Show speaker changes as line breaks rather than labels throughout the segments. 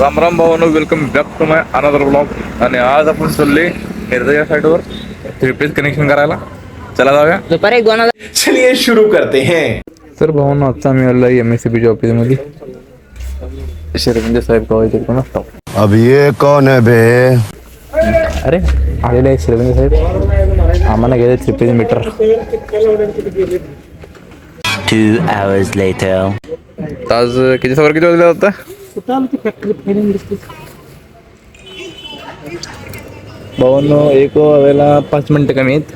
Ram Ram भावानो welcome back to my another blog आणि आज आपण चालले निर्दया साईडवर थ्री पेज कनेक्शन करायला. चला जाऊया.
दुपारी एक दोन हजार
चलिए शुरू करते हैं।
तर भावानो आजचा आम्ही आलो एम एस सी बीच्या ऑफिसमध्ये शिरविंदे साहेब कवायचे पण असतात
अब ये कौन है बे?
अरे आलेले आहे शिरविंदे साहेब. आम्हाला गेले three phase meter
Two hours later.
आज किती सवर किती वाजले होता भावांनो एक वेळेला पाच मिनटं कमी आहेत.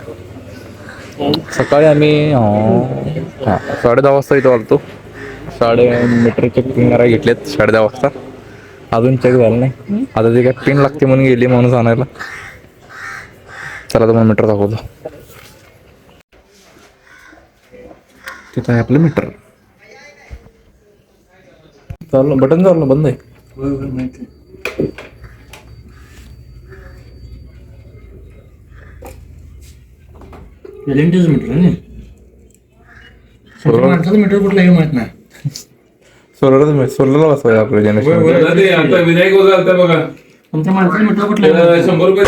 सकाळी आम्ही अं, हा, साडे दहा वाजता इथं आलतो. साडे मीटर चेकिंग करायला घेतलेत साडे दहा वाजता. अजून चेक झालं नाही. आता ते काय पिन लागते म्हणून गेली माणूस आणायला. चला तुम्हाला मीटर दाखवतो. तिथं आहे आपलं मीटर चाललं बटन चाललं बंद आहे
एलएनटीच मीटर आहे
सोलर
माणसाचं मीटर कुठलं हे माहीत नाही
सोलर सोलरला बसवायचं आपलं जनरेशन
ते आता विनायक वगैरे आता बघा
आमच्या माणसाचं मीटर कुठलं हे
त्याला
माहीत नाही.
शंभर रुपये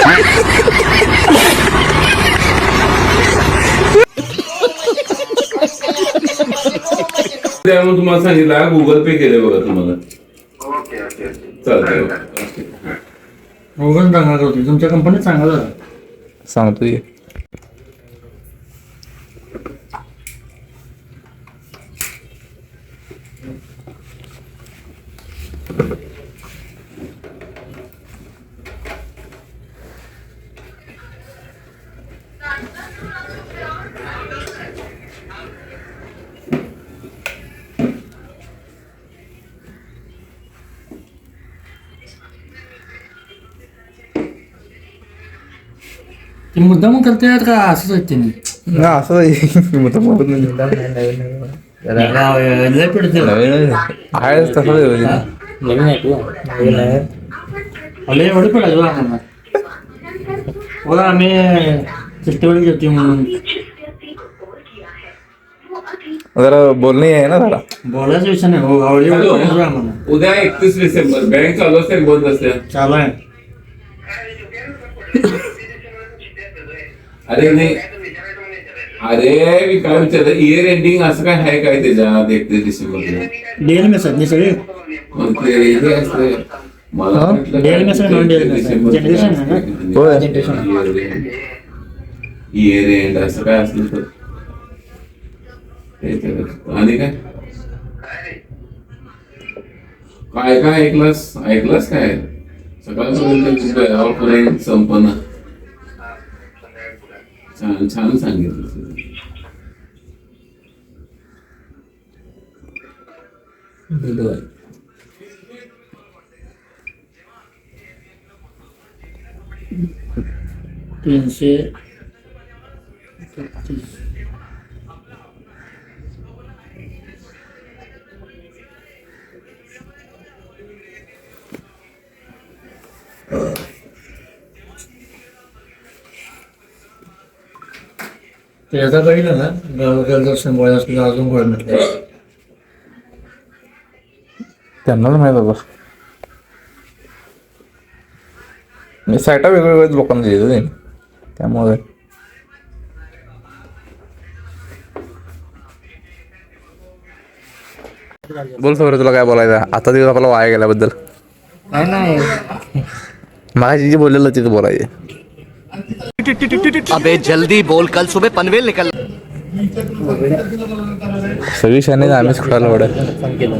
त्यामुळे तुम्हाला सांगितलं गुगल पे केले बघा तुम्हाला. चालतंय ओके.
सांगणार होती. तुमच्या कंपनीत सांगा जरा.
सांगतो ये
ते मुद्दाम करतायत का असंच आहेत त्यांनी
ना असं आहे. मग तर मारत नाही.
लय पिडते
नवीन आहे तसं आहे.
नवीन आहे तू नवीन आहे
लय एवढं पिडायचं बघा आम्ही फेस्टिवल घेतो म्हणून
जरा बोलणे आहे ना जरा
बोलायचा विषय नाही हो आवडी
हॅलो.
पडायचं आम्हाला
उद्या एकतीस डिसेंबर बँक चालू असते बंद असते
चालू आहे
अरे नाही अरे मी काय विचारलं इयर एंडिंग असं काय आहे काय त्याच्यात एकतीस डिसेंबर
डीएल मेस आहेत सगळे
मग ते हे असते मला वाटलं. डिसेंबर
Generation आहे ना?
होय.
इयर एंड असं काय असलं तर त्याच्यात. आणि काय काय काय ऐकलास ऐकलास काय सकाळपर्यंत संपन्न छान छान सांगितलं
तीनशे त्याचा बघितलं ना गावाकडे जर संभाळ असलं अजून गोळ म्हटलं
त्यांना माहीत होतं. मी साईटा वेगवेगळ्या लोकांना देतो ते त्यामुळे बोल सर तुला काय बोलायचं? आता दिवस आपला वाया गेल्याबद्दल.
नाही नाही.
माझी जे बोललेलं तिथं बोलायचे.
अबे जल्दी बोल कल सुबह पनवेल निकल।
सगळी शाने आम्हीच
फोन केलं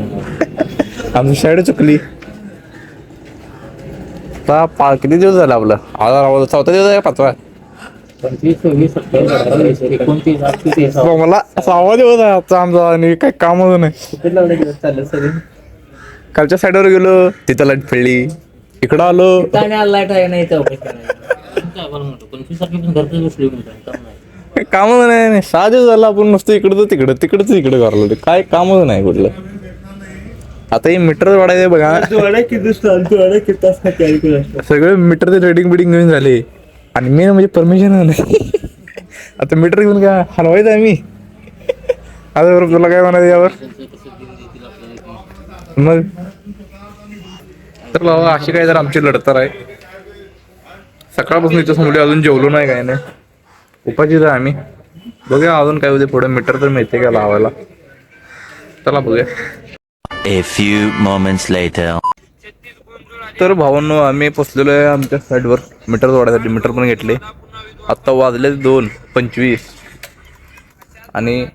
आमची शाळेत चुकली। आता पा किती दिवस झाला आपलं आज चौथा दिवस आहे पाचवा? हो, मला सहावा दिवस आहे आजचा आमचा आणि काही कामच नाही। कालच्या साईडवर गेलो तिथं लाइट फिरली इकडं आलो
आणि लाइट आहे नाही काय बोल म्हणतो पंचवीस तारखेपासून घरचं बसली म्हणतो काम नाही.
कामच नाही नाही. सहा दिवस झाला आपण नुसतं इकडं तर तिकडं तिकडं तर तिकडं करलो काय कामच नाही कुठलं. आता हे मीटर वाढायचं बघा. सगळे मीटरचे रेटिंग बिडिंग घेऊन झाले. आणि मेन म्हणजे परमिशन नाही. आता मीटर घेऊन काय हलवायचं आहे मी? आता बरोबर तुला काय म्हणायचं यावर? मग? तर बाबा अशी काय जर आमची लढतर आहे. सकाळपासून इथं समोर अजून जेवलो नाही काय नाही. उपाशीच आहे आम्ही. बघूया अजून काय होते पुढे. मीटर तर मिळते का लावायला? चला बघूया.
A few moments later.
तर भावांनो आम्ही पोचलेलो आहे आमच्या साईडवर मीटर जोडायसाठी मीटर पण घेतले. आत्ता वाजले दोन पंचवीस. आणि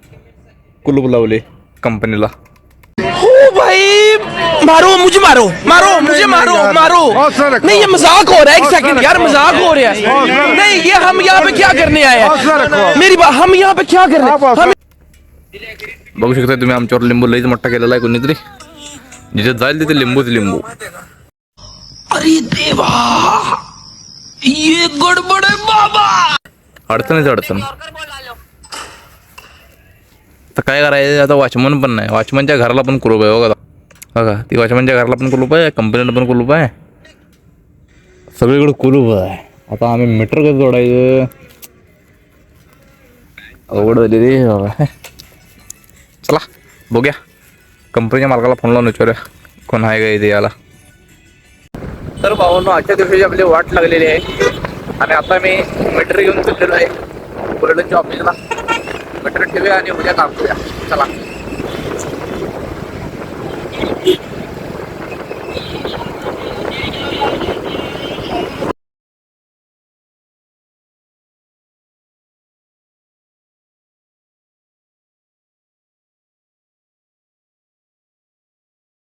कुलूप लावले. कंपनीला
मारो मुझे मारो मारो मुझे मारो मारो। नहीं ये मजाक हो रहा है एक सेकंड यार मजाक हो रहा है। नहीं ये हम यहाँ पे क्या करने आए हैं? मेरी बात हम यहाँ पे क्या कर रहे हैं? हम
बघू शकता तुम्ही आमच्यावर लिंबू लईच मोठा केलेला आहे कोणीतरी. जिथे जाईल तिथे लिंबूच लिंबू.
अरे देवा ये गड़बड़ है बाबा.
अडचणच अडचण. तर काय करायचं? आता वॉचमन पण नाही. वॉचमनच्या घराला पण कुलूप आहे बघा. बघा ती वॉचमनच्या घराला पण कुलूप आहे कंपनीला पण कुलूप आहे. सगळीकडे कुलूप आहे. आता आम्ही मीटर कसं जोडायचं? अवघड झाली रे बाबा. चला बघूया. कंपनीच्या मालकाला फोन लावून विचारूया. कोण आहे का इथे याला? तर भावांनो आजच्या दिवशी आपली वाट लागलेली आहे आणि आता मी मीटर घेऊन फिरलेलो आहे. बुलेटिनच्या ऑफिसला मीटर ठेवूया आणि उद्या काम करूया. चला. Yeah.